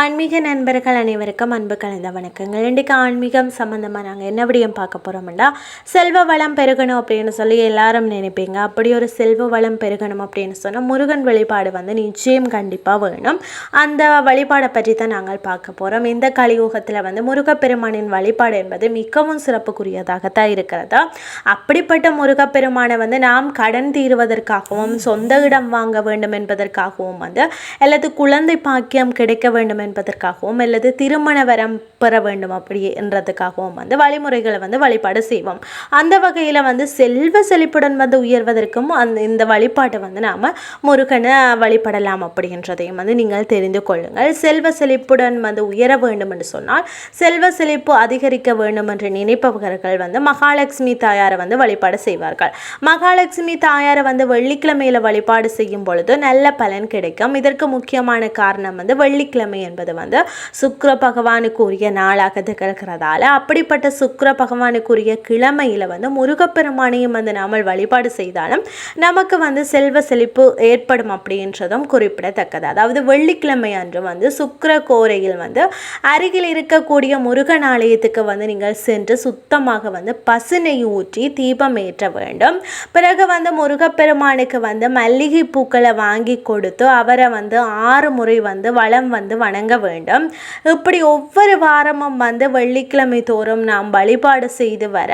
ஆன்மீக நண்பர்கள் அனைவருக்கும் அன்பு கலந்த வணக்கங்கள். இன்றைக்கு ஆன்மீகம் சம்மந்தமாக நாங்கள் என்ன விடியம் பார்க்க போகிறோம்னா செல்வ வளம் பெருகணும் அப்படின்னு சொல்லி எல்லாரும் நினைப்பீங்க. அப்படி ஒரு செல்வ வளம் பெருகணும் அப்படின்னு சொன்னால் முருகன் வழிபாடு வந்து நிச்சயம் கண்டிப்பாக வேணும். அந்த வழிபாடை பற்றி தான் நாங்கள் பார்க்க போகிறோம் இந்த கலியுகத்தில் வந்து முருகப்பெருமானின் வழிபாடு என்பது மிகவும் சிறப்புக்குரியதாகத்தான் இருக்கிறதா? அப்படிப்பட்ட முருகப்பெருமானை வந்து நாம் கடன் தீர்வதற்காகவும் சொந்த இடம் வாங்க வேண்டும் என்பதற்காகவும் வந்து அல்லது குழந்தை பாக்கியம் கிடைக்க வேண்டும் என்பதற்காகவும் அல்லது திருமண வரம் பெற வேண்டும் அப்படி என்றதுக்காகவும் வந்து வழிமுறைகளை வந்து வழிபாடு செய்வோம். அந்த வகையில் வந்து செல்வ செழிப்புடன் வந்து உயர்வதற்கும் அந்த இந்த வழிபாட்டை வந்து நாம் முருகனை வழிபடலாம் அப்படின்றதையும் வந்து நீங்கள் தெரிந்து கொள்ளுங்கள். செல்வ செழிப்புடன் வந்து உயர வேண்டும் என்று சொன்னால் செல்வ செழிப்பு அதிகரிக்க வேண்டும் என்று நினைப்பவர்கள் வந்து மகாலட்சுமி தாயாரை வந்து வழிபாடு செய்வார்கள். மகாலட்சுமி தாயாரை வந்து வெள்ளிக்கிழமையில் வழிபாடு செய்யும் பொழுது நல்ல பலன் கிடைக்கும். இதற்கு முக்கியமான காரணம் வந்து வெள்ளிக்கிழமை என்பது வந்து சுக்கர பகவானுக்கு உரிய நாளாக திகழ்கிறதால அப்படிப்பட்ட சுக்கர பகவானுக்குரிய கிழமையில வந்து முருகப்பெருமானையும் வந்து நாம வழிபாடு செய்தாலும் நமக்கு வந்து செல்வ செழிப்பு ஏற்படும் அப்படின்றதும் குறிப்பிடத்தக்கது. அதாவது வெள்ளிக்கிழமை அன்று வந்து சுக்கர கோரையில் வந்து அருகில் இருக்கக்கூடிய முருகன் ஆலயத்துக்கு வந்து நீங்கள் சென்று சுத்தமாக வந்து பசுனை ஊற்றி தீபம் ஏற்ற வேண்டும். பிறகு வந்து முருகப்பெருமானுக்கு வந்து மல்லிகை பூக்களை வாங்கி கொடுத்து அவரை வந்து ஆறு முறை வந்து வளம் வந்து வணங்க வேண்டும். இப்படி ஒவ்வொரு வாரமும் வந்து வெள்ளிக்கிழமை தோறும் நாம் வழிபாடு செய்து வர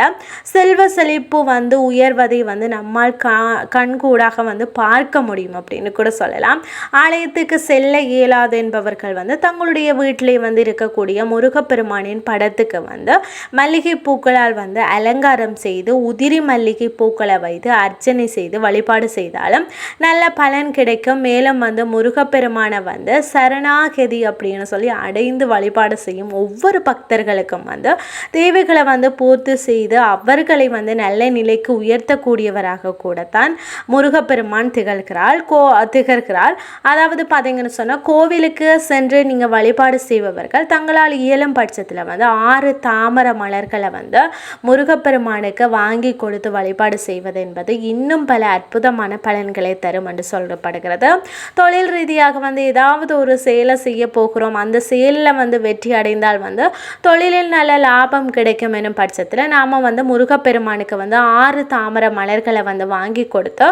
செல்வ செழிப்பு வந்து உயர்வதை வந்து நம்மால் கா கண்கூடாக வந்து பார்க்க முடியும் அப்படின்னு கூட சொல்லலாம். ஆலயத்துக்கு செல்ல இயலாது என்பவர்கள் வந்து தங்களுடைய வீட்டிலே வந்து இருக்கக்கூடிய முருகப்பெருமானின் படத்துக்கு வந்து மல்லிகை பூக்களால் வந்து அலங்காரம் செய்து உதிரி மல்லிகை பூக்களை வைத்து அர்ச்சனை செய்து வழிபாடு செய்தாலும் நல்ல பலன் கிடைக்கும். மேலும் வந்து முருகப்பெருமானை வந்து சரணாகதி அப்படின்னு சொல்லி அடைந்து வழிபாடு செய்யும் ஒவ்வொரு பக்தர்களுக்கும் வந்து தேவைகளை வந்து பூர்த்தி செய்து அவர்களை வந்து நல்ல நிலைக்கு உயர்த்தக்கூடியவராக கூடத்தான் முருகப்பெருமான் திகழ்கிறாள் கோ திகழ்கிறாள் அதாவது பார்த்தீங்கன்னு சொன்னால் கோவிலுக்கு சென்று நீங்கள் வழிபாடு செய்பவர்கள் தங்களால் இயலும் பட்சத்தில் வந்து ஆறு தாமர மலர்களை வந்து முருகப்பெருமானுக்கு வாங்கி கொடுத்து வழிபாடு செய்வது என்பது இன்னும் பல அற்புதமான பலன்களை தரும் என்று சொல்லப்படுகிறது. தொழில் ரீதியாக வந்து ஏதாவது ஒரு செயலை செய்ய போகிறோம். அந்த செயலில் வந்து வெற்றி அடைந்தால் வந்து தொழிலில் நல்ல லாபம் கிடைக்கும் எனும் பட்சத்தில் நாம் வந்து முருகப்பெருமானுக்கு வந்து ஆறு தாமர மலர்களை வந்து வாங்கி கொடுத்து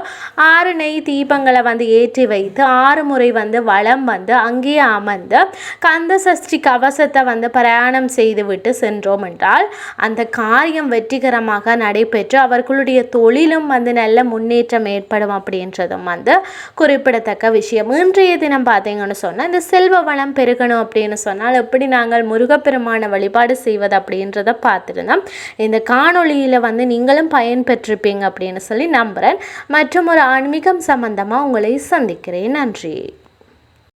ஆறு நெய் தீபங்களை வந்து ஏற்றி வைத்து ஆறு முறை வந்து வளம் வந்து அங்கேயே அமர்ந்து கந்த சஷ்டி கவசத்தை வந்து பிரயாணம் செய்துவிட்டு சென்றோம் என்றால் அந்த காரியம் வெற்றிகரமாக நடைபெற்று அவர்களுடைய தொழிலும் வந்து நல்ல முன்னேற்றம் ஏற்படும் அப்படின்றதும் வந்து குறிப்பிடத்தக்க விஷயம். இன்றைய தினம் பார்த்தீங்கன்னு சொன்னால் இந்த செல்வ வளம் பெருகணும் அப்படின்னு சொன்னால் எப்படி நாங்கள் முருகப்பெருமான வழிபாடு செய்வது அப்படின்றத பார்த்துருந்தோம் இந்த காணொளியில் வந்து நீங்களும் பயன்பெற்றிருப்பீங்க அப்படின்னு சொல்லி நம்புகிறேன் மற்றும் ஒரு ஆன்மீகம் சம்பந்தமாக உங்களை சந்திக்கிறேன். நன்றி.